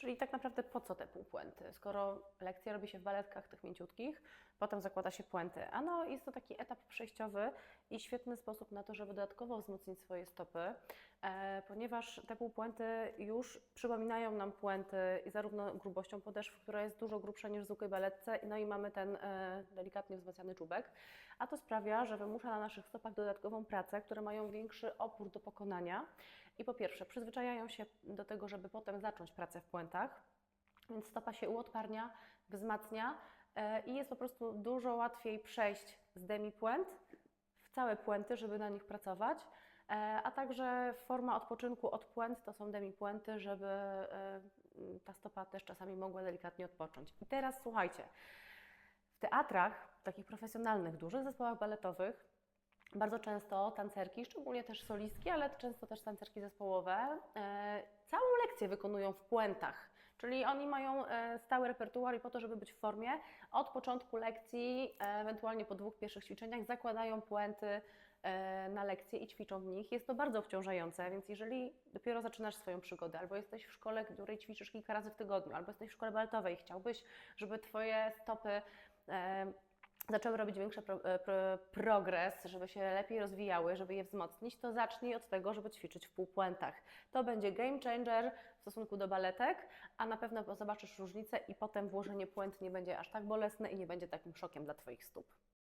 Czyli tak naprawdę po co te półpuenty? Skoro lekcje robi się w baletkach tych mięciutkich, potem zakłada się puenty. A no, jest to taki etap przejściowy i świetny sposób na to, żeby dodatkowo wzmocnić swoje stopy, e, ponieważ te półpuenty już przypominają nam puenty i zarówno grubością podeszw, która jest dużo grubsza niż w zwykłej baletce, no i mamy ten e, delikatnie wzmacniany czubek, a to sprawia, że wymusza na naszych stopach dodatkową pracę, które mają większy opór do pokonania i po pierwsze przyzwyczajają się do tego, żeby potem zacząć pracę w puentach, więc stopa się uodparnia, wzmacnia e, i jest po prostu dużo łatwiej przejść z demi-puent w całe puenty, żeby na nich pracować, e, a także forma odpoczynku od puent to są demi-puenty, żeby e, ta stopa też czasami mogła delikatnie odpocząć. I teraz słuchajcie, w teatrach, takich profesjonalnych, dużych zespołach baletowych, bardzo często tancerki, szczególnie też solistki, ale często też tancerki zespołowe, e, całą lekcję wykonują w puentach. Czyli oni mają e, stały repertuar i po to, żeby być w formie, od początku lekcji, e, ewentualnie po dwóch pierwszych ćwiczeniach, zakładają puenty na lekcje i ćwiczą w nich. Jest to bardzo obciążające, więc jeżeli dopiero zaczynasz swoją przygodę, albo jesteś w szkole, której ćwiczysz kilka razy w tygodniu, albo jesteś w szkole baletowej chciałbyś, żeby Twoje stopy zaczęły robić większy pro, e, pro, progres, żeby się lepiej rozwijały, żeby je wzmocnić, to zacznij od tego, żeby ćwiczyć w półpuentach. To będzie game changer w stosunku do baletek, a na pewno zobaczysz różnicę i potem włożenie puent nie będzie aż tak bolesne i nie będzie takim szokiem dla Twoich stóp.